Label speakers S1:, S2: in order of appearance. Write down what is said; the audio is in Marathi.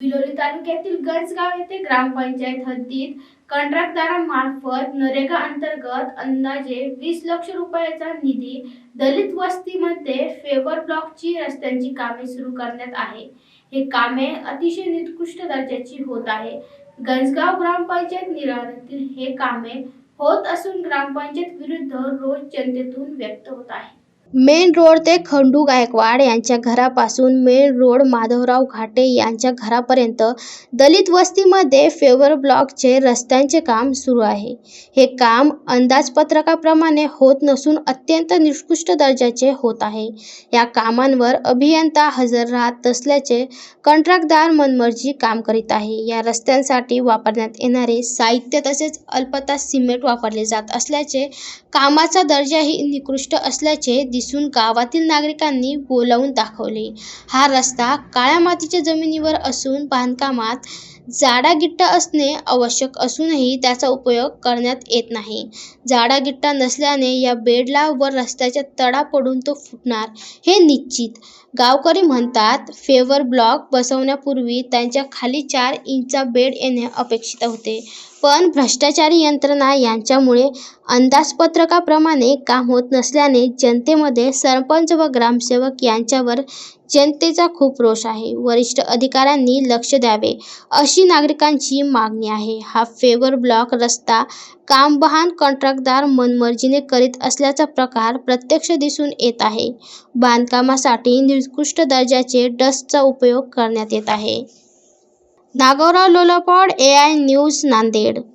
S1: बिलोली तालुक्यातील गंजगाव येथे ग्रामपंचायत हद्दीत कंत्राटदारामार्फत नरेगा अंतर्गत अंदाजे वीस लक्ष रुपयाचा निधी दलित वस्तीमध्ये फेवर ब्लॉकची रस्त्यांची कामे सुरू करण्यात आहे. हे कामे अतिशय निकृष्ट दर्जाची होत आहे. गंजगाव ग्रामपंचायत निराधारातील हे कामे होत असून ग्रामपंचायत विरुद्ध रोज जनतेतून व्यक्त होत आहे.
S2: मेन रोड ते खंडू गायकवाड यांच्या घरापासून मेन रोड माधवराव घाटे यांच्या घरापर्यंत दलित वस्तीमध्ये फेवर ब्लॉकचे रस्त्यांचे काम सुरू आहे. हे काम अंदाजपत्रकाप्रमाणे होत नसून अत्यंत निकृष्ट दर्जाचे होत आहे. या कामांवर अभियंता हजर राहत असल्याचे कंत्राटदार मनमर्जी काम करीत आहे. या रस्त्यांसाठी वापरण्यात येणारे साहित्य तसेच अल्पता सिमेंट वापरले जात असल्याचे कामाचा दर्जाही निकृष्ट असल्याचे दिसून गावातील नागरिकांनी बोलावून दाखवले. हा रस्ता काळ्या मातीच्या जमिनीवर असून बांधकामात जाडागिट्टा असणे आवश्यक असूनही त्याचा उपयोग करण्यात येत नाही. जाडागिट्टा नसल्याने या बेडला व रस्त्याच्या तडा पडून तो फुटणार. हे निश्चित. गावकरी म्हणतात फेवर ब्लॉक बसवण्यापूर्वी त्यांच्या खाली चार इंचचा बेड येणे अपेक्षित होते. पण भ्रष्टाचारी यंत्रणा यांच्यामुळे अंदाजपत्रकाप्रमाणे काम होत नसल्याने जनतेमध्ये सरपंच व ग्रामसेवक यांच्यावर जनतेचा खूप रोष आहे. वरिष्ठ अधिकाऱ्यांनी लक्ष द्यावे अशी नागरिकांची मागणी आहे. हा फेवर ब्लॉक रस्ता कामबहान कॉन्ट्रॅक्टदार मनमर्जीने करीत असल्याचा प्रकार प्रत्यक्ष दिसून येत आहे. बांधकामासाठी निकृष्ट दर्जाचे डस्टचा उपयोग करण्यात येत आहे. Nagorao Lolapod A I news Nanded.